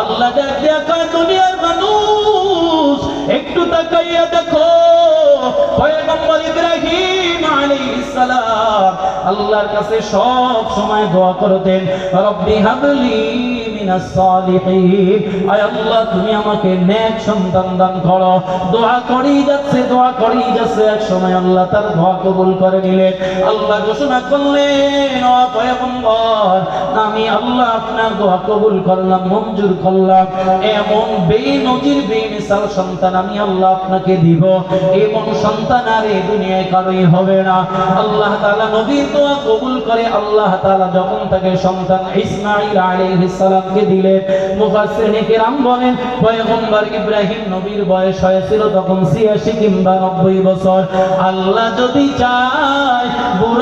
আল্লাহ কয় দুনিয়ার মানুষ। একটু তাকাইয়া দেখো, পয়গম্বর ইব্রাহিম আলাইহিস সালাম আল্লাহর কাছে সব সময় দোয়া করতেন, রব্বি হাবলি মিনাস সালিহিন। আয় আল্লাহ, তুমি আমাকে নেক সন্তান দান করো। দোয়া করেই যাচ্ছে, দোয়া করেই যাচ্ছে। এক সময় আল্লাহ তার দোয়া কবুল করে নিলেন। আল্লাহ ঘোষণা করলেন, ও পয়গম্বর আমি আল্লাহ আপনার দোয়া কবুল করলাম, মঞ্জুর করলাম। এমন বেনজির, বেমিসাল সন্তান আমি আল্লাহ আপনাকে দিব। এমন সন্তান আর এই দুনিয়ায় কারোই হবে না। আল্লাহ তাআলা নবীর দোয়া কবুল করে আল্লাহ তাআলা যখন তাকে সন্তান ইসমাঈল আলাইহিস সালামকে দিলেন, মুফাসসিরিন কিরাম বলেন, পয়গম্বর ইব্রাহিম নবীর বয়স হয়েছিল তখন 86 কিংবা 90 বছর। আল্লাহ যদি চায়, বুড়া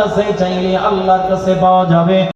কাছে চাইলে আল্লাহর কাছে পাওয়া যাবে।